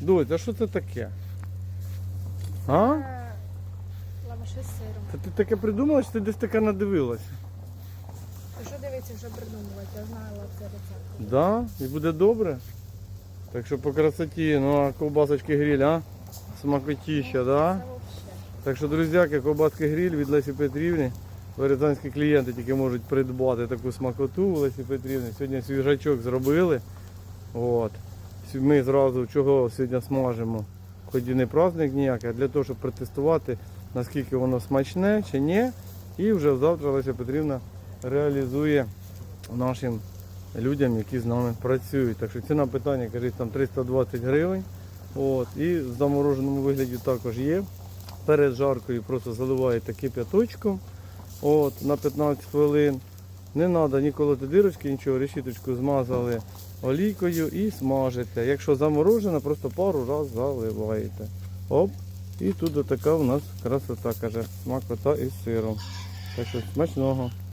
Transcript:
Дось, а що це таке? А? Е, Лаваши з сиром. Та ти таке придумала, чи ти десь таке надивилася? Ти що дивиться вже придумувати? Я знаю це рецепт. Да, і буде добре. Так що по красоті, ну а ковбасочки гриль, а? Смакотіща, да? Так що, друзяки, ковбаски гриль від Лесі Петрівни. Березанські клієнти тільки можуть придбати таку смакоту у Лесі Петрівни. Сьогодні свіжачок зробили. От. Ми зразу чого сьогодні смажемо. Хоч і не праздник ніякий, а для того, щоб протестувати, наскільки воно смачне чи ні. І вже завтра Леся Петрівна реалізує нашим людям, які з нами працюють. Так що ціна питання, кажуть, там 320 гривень. От. І в замороженому вигляді також є перед жаркою просто заливаєте кип'яточком на 15 хвилин. Не треба ні колоти дирочки, нічого, решіточку змазали олійкою і смажите. Якщо заморожена, просто пару разів заливаєте. Оп. І тут така у нас красота, каже, смакота із сиром. Так що смачного.